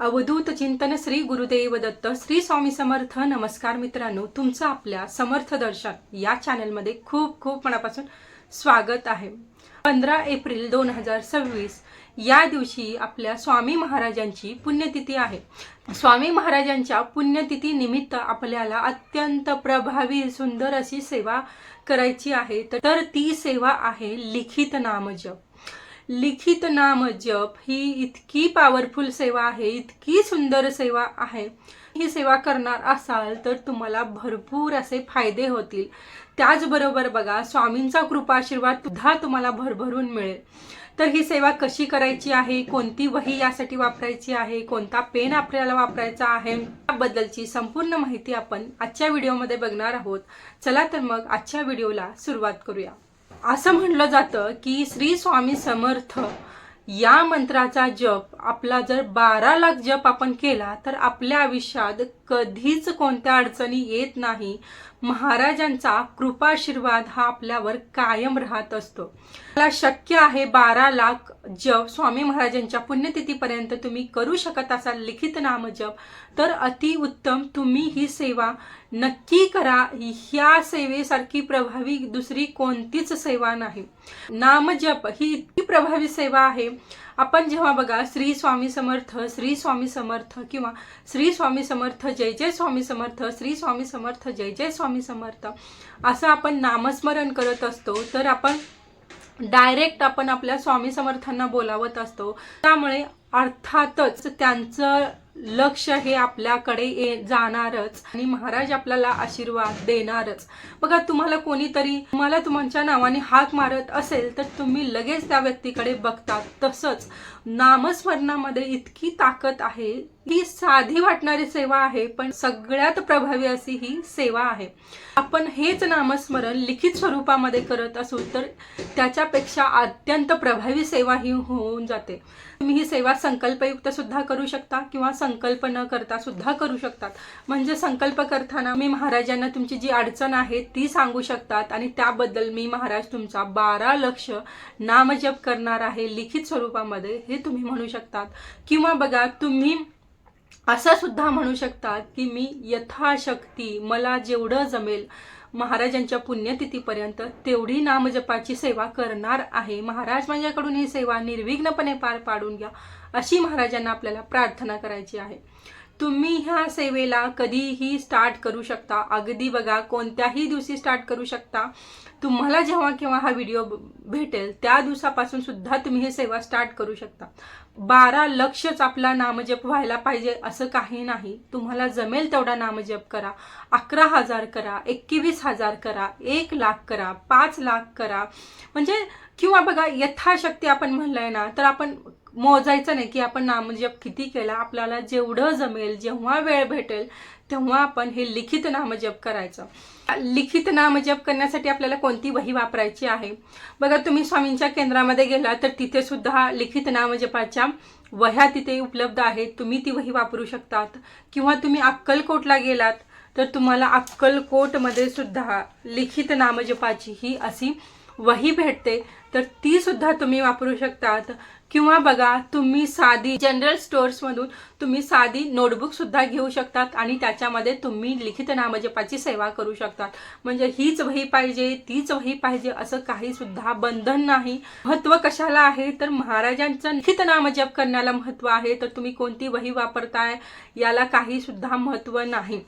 अवधूत चिंतन श्री गुरुदेव दत्त श्री स्वामी समर्थ. नमस्कार मित्रांनो तुमचं आपल्या समर्थ दर्शन या चॅनलमध्ये खूप खूप मनापासून स्वागत आहे. पंधरा एप्रिल दोन हजार सव्वीस या दिवशी आपल्या स्वामी महाराजांची पुण्यतिथी आहे. स्वामी महाराजांच्या पुण्यतिथी निमित्त आपल्याला अत्यंत प्रभावी सुंदर अशी सेवा करायची आहे. तर ती सेवा आहे लिखित नामजप. लिखित नाम जप ही इतकी पॉवरफुल सेवा आहे इतकी सुंदर सेवा आहे. ही सेवा करणार असाल तर तुम्हाला भरपूर असे फायदे होतील. त्याचबरोबर बघा स्वामींचा कृपाशीर्वाद सुद्धा तुम्हाला भरभरून मिळेल. तर ही सेवा कशी करायची आहे कोणती वही यासाठी वापरायची आहे कोणता पेन आपल्याला वापरायचा आहे याबद्दलची संपूर्ण माहिती आपण आजच्या व्हिडिओमध्ये बघणार आहोत. चला तर मग आजच्या व्हिडिओला सुरुवात करूया. असं म्हणलं जातं की श्री स्वामी समर्थ या मंत्राचा जप आपला जर बारा लाख जप आपण केला तर आपल्या आयुष्यात कधीच कोणत्या अडचणी येत नाही. महाराजांचा कृपाशीर्वाद हा आपल्यावर कायम राहत असतो. मला शक्य आहे बारा लाख जप स्वामी महाराजांच्या पुण्यतिथीपर्यंत तुम्ही करू शकत असाल लिखित नाम जप तर अतिउत्तम तुम्ही ही सेवा नक्की करा. ह्या सेवेसारखी प्रभावी दुसरी कोणतीच सेवा नाही. नामजप ही इतकी प्रभावी सेवा आहे. आपण जेव्हा बघा श्री स्वामी समर्थ श्री स्वामी समर्थ किंवा श्री स्वामी समर्थ जय जय स्वामी समर्थ श्री स्वामी समर्थ जय जय स्वामी समर्थ असं आपण नामस्मरण करत असतो तर आपण डायरेक्ट आपण आपल्या स्वामी समर्थांना बोलावत असतो. त्यामुळे अर्थातच त्यांचं लक्ष हे आपल्याकडे ये जाणारच आणि महाराज आपल्याला आशीर्वाद देणारच. बघा तुम्हाला कोणीतरी तुम्हाला तुमच्या नावाने हाक मारत असेल तर तुम्ही लगेच त्या व्यक्तीकडे बघतात. तसंच नामस्मरणामध्ये इतकी ताकद आहे ही साधी वाटणारी सेवा आहे पण सगळ्यात प्रभावी अशी ही सेवा आहे. आपण हेच नामस्मरण लिखित स्वरूपामध्ये करत असू तर त्याच्यापेक्षा अत्यंत प्रभावी सेवा ही होऊन जाते. तुम्ही ही सेवा संकल्पयुक्त सुद्धा करू शकता किंवा संकल्प न करता सुद्धा करू शकतात. म्हणजे संकल्प करताना मी महाराजांना तुमची जी अडचण आहे ती सांगू शकतात आणि त्याबद्दल मी महाराज तुमचा बारा लक्ष नामजप करणार आहे लिखित स्वरूपामध्ये हे तुम्ही म्हणू शकतात. किंवा बघा तुम्ही असं सुद्धा म्हणू शकतात की मी यथाशक्ती मला जेवढं जमेल महाराजांच्या पुण्यतिथीपर्यंत तेवढी नामजपाची सेवा करणार आहे. महाराज माझ्याकडून ही सेवा निर्विघ्नपणे पार पाडून घ्या अशी महाराजांना आपल्याला प्रार्थना करायची आहे. तुम्ही ह्या सेवेला कधीही स्टार्ट करू शकता. अगदी बघा कोणत्याही दिवशी स्टार्ट करू शकता. तुम्हाला जेव्हा केव्हा हा व्हिडिओ भेटेल त्या दिवसापासून सुद्धा तुम्ही ही सेवा स्टार्ट करू शकता. बारा लक्षच आपला नामजप व्हायला पाहिजे असं काही नाही. तुम्हाला जमेल तेवढा नामजप करा. अकरा हजार करा एकवीस हजार करा एक लाख करा पाच लाख करा. म्हणजे किंवा बघा यथाशक्ती आपण म्हणलंय ना तर आपण मोजायचं नाही की आपण नामजप किती केला आपल्याला जेवढं जमेल जेव्हा वेळ भेटेल तेव्हा आपण हे लिखित नामजप करायचं. लिखित नामजप करण्यासाठी आपल्याला कोणती वही वापरायची आहे? बघा तुम्ही स्वामींच्या केंद्रामध्ये गेला तर तिथे सुद्धा लिखित नामजपाच्या वह्या तिथे उपलब्ध आहेत. तुम्ही ती वही वापरू शकतात. किंवा तुम्ही अक्कलकोटला गेलात तर तुम्हाला अक्कलकोटमध्ये सुद्धा लिखित नामजपाची ही अशी वही भेटते. तर ती सुद्धा तुम्ही वापरू शकतात. किंवा बघा तुम्ही साधी जनरल स्टोअर्समधून तुम्ही साधी नोटबुक सुद्धा घेऊ शकतात आणि त्याच्यामध्ये तुम्ही लिखित नामजपाची सेवा करू शकतात. म्हणजे हीच वही पाहिजे तीच वही पाहिजे असं काही सुद्धा बंधन नाही. महत्त्व कशाला आहे? तर महाराजांचं लिखित नामजप करण्याला महत्त्व आहे. तर तुम्ही कोणती वही वापरताय? याला काही सुद्धा महत्त्व नाही.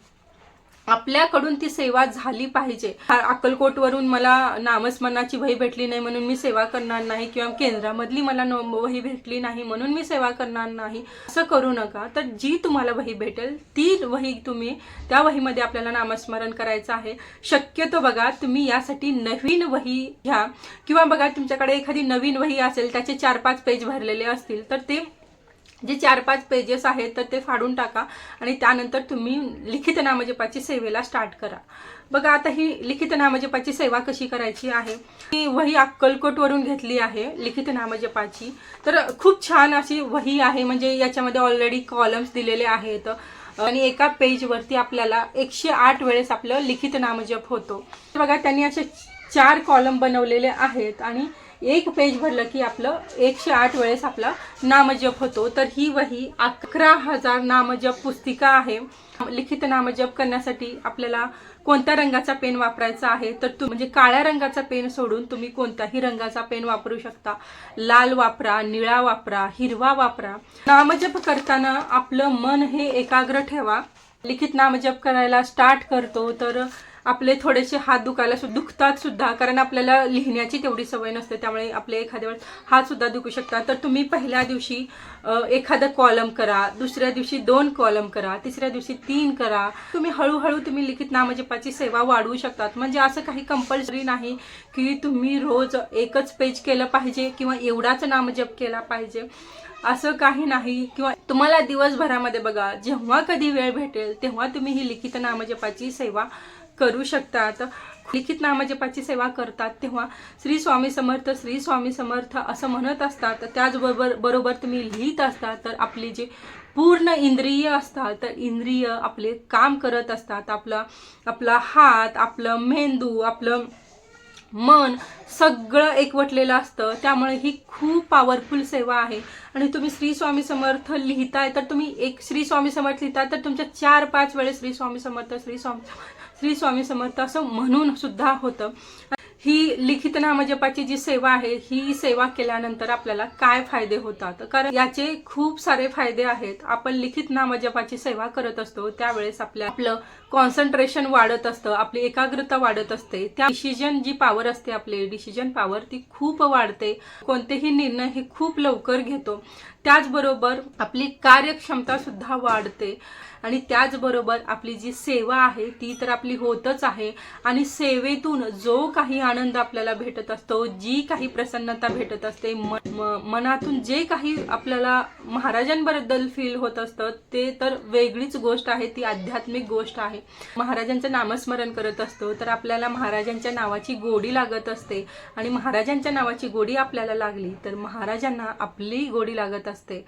आपल्याकडून ती सेवा झाली पाहिजे. अक्कलकोटवरून मला नामस्मरणाची वही भेटली नाही म्हणून मी सेवा करणार नाही किंवा केंद्रामधली मला वही भेटली नाही म्हणून मी सेवा करणार नाही. असं करू नका. तर जी तुम्हाला वही भेटेल ती वही तुम्ही त्या वहीमध्ये आपल्याला नामस्मरण करायचं आहे. शक्यतो बघा तुम्ही यासाठी नवीन वही घ्या. किंवा बघा तुमच्याकडे एखादी नवीन वही असेल त्याचे चार पाच पेज भरलेले असतील तर ते जे चार पाच पेजेस आहेत तर ते फाडून टाका. आणि त्यानंतर तुम्ही लिखित नामजपाची सेवेला स्टार्ट करा. बघा आता ही लिखित नामजपाची सेवा कशी करायची आहे? ही वही अक्कलकोटवरून घेतली आहे लिखित नामजपाची. तर खूप छान अशी वही आहे म्हणजे याच्यामध्ये ऑलरेडी कॉलम्स दिलेले आहेत. आणि एका पेजवरती आपल्याला एकशे आठ वेळेस आपलं लिखित नामजप होतो. बघा त्यांनी असे चार कॉलम बनवलेले आहेत. आणि एक पेज भरलं की आपलं एकशे आठ वेळेस आपला नामजप होतो. तर ही वही अकरा हजार नामजप पुस्तिका आहे. लिखित नामजप करण्यासाठी आपल्याला कोणत्या रंगाचा पेन वापरायचा आहे? तर तू म्हणजे काळ्या रंगाचा पेन सोडून तुम्ही कोणत्याही रंगाचा पेन वापरू शकता. लाल वापरा निळा वापरा हिरवा वापरा. नामजप करताना आपलं मन हे एकाग्र ठेवा. लिखित नामजप करायला स्टार्ट करतो. तर आपले थोडेसे हात दुखायला सु दुखतात सुद्धा कारण आपल्याला लिहिण्याची तेवढी सवय नसते त्यामुळे आपले एखाद्या वेळेस हात सुद्धा दुखू शकतात. तर तुम्ही पहिल्या दिवशी एखादं कॉलम करा दुसऱ्या दिवशी दोन कॉलम करा तिसऱ्या दिवशी तीन करा. तुम्ही हळूहळू तुम्ही लिखित नामजपाची सेवा वाढवू शकतात. म्हणजे असं काही कंपल्सरी नाही की तुम्ही रोज एकच पेज केलं पाहिजे किंवा एवढाच नामजप केला पाहिजे. असं काही नाही. किंवा तुम्हाला दिवसभरामध्ये बघा जेव्हा कधी वेळ भेटेल तेव्हा तुम्ही ही लिखित नामजपाची सेवा करू शकतात. लिखित नामजपाची सेवा करतात तेव्हा श्री स्वामी समर्थ श्री स्वामी समर्थ असं म्हणत असतात. त्याचबरोबर बरोबर तुम्ही लिहित असतात तर आपली जे पूर्ण इंद्रिय असतात तर इंद्रिय आपले काम करत असतात. आपला आपला हात आपलं मेंदू आपलं मन सगळं एकवटलेलं असतं. त्यामुळे ही खूप पॉवरफुल सेवा आहे. आणि तुम्ही श्री स्वामी समर्थ लिहिताय तर तुम्ही एक श्री स्वामी समर्थ लिहिताय तर तुमच्या चार पाच वेळेस श्री स्वामी समर्थ श्री स्वामी श्री स्वामी समर्थ असं म्हणून सुद्धा होतं. ही लिखित नामजपाची जी सेवा आहे ही सेवा केल्यानंतर आपल्याला काय फायदे होतात? कारण याचे खूप सारे फायदे आहेत. आपण लिखित नामजपाची सेवा करत असतो त्यावेळेस आपल्या आपलं कॉन्सन्ट्रेशन वाढत असतं आपली एकाग्रता वाढत असते. त्या डिसिजन जी पॉवर असते आपली डिसिजन पॉवर ती खूप वाढते. कोणतेही निर्णय हे खूप लवकर घेतो. त्याचबरोबर आपली कार्यक्षमता सुद्धा वाढते. आणि त्याचबरोबर आपली जी सेवा आहे ती तर आपली होतच आहे. आणि सेवेतून जो काही आनंद आपल्याला भेटत असतो जी काही प्रसन्नता भेटत असते म- मनातून जे काही आपल्याला महाराजांबद्दल फील होत असतं ते तर वेगळीच गोष्ट आहे ती आध्यात्मिक गोष्ट आहे. महाराजांचं नामस्मरण करत असतो तर आपल्याला महाराजांच्या नावाची गोडी लागत असते. आणि महाराजांच्या नावाची गोडी आपल्याला लागली तर महाराजांना आपली गोडी लागत असते.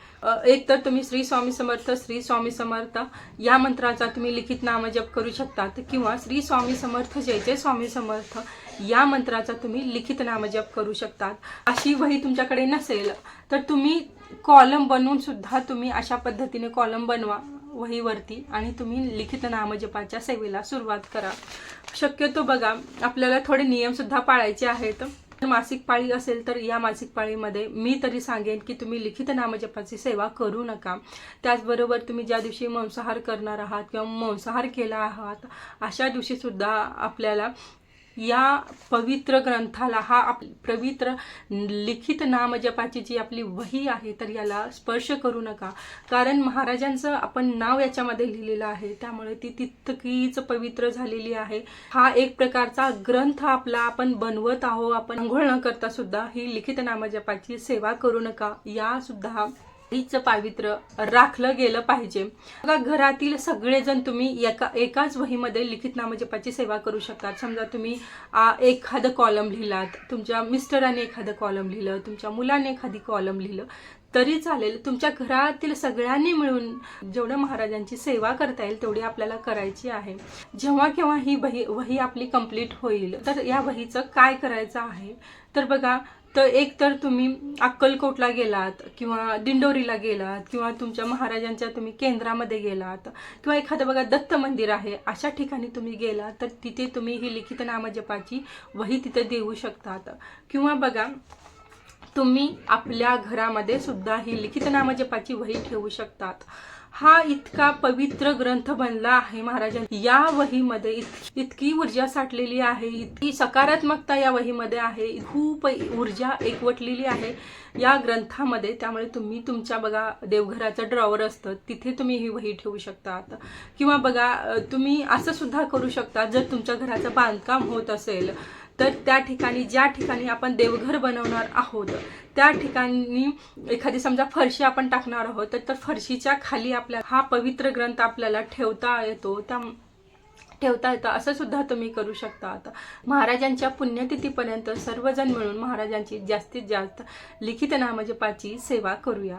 एक तर तुम्ही श्री स्वामी समर्थ श्री स्वामी समर्थ या मंत्राचा तुम्ही लिखित नामजप करू शकतात किंवा श्री स्वामी समर्थ जय जय स्वामी समर्थ या मंत्राचा तुम्ही लिखित नामजप करू शकतात. अशी वही तुमच्याकडे नसेल तर तुम्ही कॉलम बनवून सुद्धा तुम्ही अशा पद्धतीने कॉलम बनवा. वहीवरती आणि तुम्ही लिखित नामजपाच्या सेवेला सुरुवात करा. शक्यतो बघा आपल्याला थोडे नियमसुद्धा पाळायचे आहेत. मासिक पाळी असेल तर या मासिक पाळीमध्ये मी तरी सांगेन की तुम्ही लिखित नामजपाची सेवा करू नका. त्याचबरोबर तुम्ही ज्या दिवशी मांसाहार करणार आहात किंवा मांसाहार केला आहात अशा दिवशीसुद्धा आपल्याला या पवित्र ग्रंथाला हा आप पवित्र लिखित नामजपाची जी आपली वही आहे तर याला स्पर्श करू नका. कारण महाराजांचं आपण नाव याच्यामध्ये लिहिलेलं आहे. त्यामुळे ती तितकीच पवित्र झालेली आहे. हा एक प्रकारचा ग्रंथ आपला आपण बनवत आहो आपण आंघोळ न करता सुद्धा ही लिखित नामजपाची सेवा करू नका. या सुद्धा हीच पावित्र्य राखलं गेलं पाहिजे. बघा घरातील सगळेजण तुम्ही एका एकाच वहीमध्ये लिखित नामजपाची सेवा करू शकतात. समजा तुम्ही एखादं कॉलम लिहिलात तुमच्या मिस्टराने एखादं कॉलम लिहिलं तुमच्या मुलाने एखादी कॉलम लिहिलं तरी चालेल. तुमच्या घरातील सगळ्यांनी मिळून जेवढं महाराजांची सेवा करता येईल तेवढी आपल्याला करायची आहे. जेव्हा केव्हा ही वही वही आपली कंप्लीट होईल तर या वहीचं काय करायचं आहे? तर बघा तर एक तर तुम्ही अक्कलकोटला गेलात किंवा दिंडोरीला गेलात किंवा तुमच्या महाराजांच्या तुम्ही केंद्रामध्ये गेलात किंवा एखादं बघा दत्त मंदिर आहे अशा ठिकाणी तुम्ही गेलात तर तिथे तुम्ही ही लिखित नामजपाची वही तिथे देऊ शकतात. किंवा बघा तुम्ही आपल्या घरामध्ये सुद्धा ही लिखित नामजपाची वही ठेवू शकतात. हा इतका पवित्र ग्रंथ बनला आहे महाराजां या वहीमध्ये इत- इतकी ऊर्जा साठलेली आहे इतकी सकारात्मकता या वहीमध्ये आहे खूप ऊर्जा एकवटलेली आहे या ग्रंथामध्ये. त्यामुळे तुम्ही तुमच्या बघा देवघराचं ड्रॉवर असतं तिथे तुम्ही ही वही ठेवू शकता. किंवा बघा तुम्ही असं सुद्धा करू शकता जर तुमच्या घराचं बांधकाम होत असेल तर त्या ठिकाणी ज्या ठिकाणी आपण देवघर बनवणार आहोत त्या ठिकाणी एखादी समजा फरशी आपण टाकणार आहोत तर- तर फरशीच्या खाली आपल्या हा पवित्र ग्रंथ आपल्याला ठेवता येतो. त्या ठेवता येतं असं सुद्धा तुम्ही करू शकता आता. महाराजांच्या पुण्यतिथीपर्यंत सर्वजण मिळून महाराजांची जास्तीत जास्त लिखित नामजपाची सेवा करूया.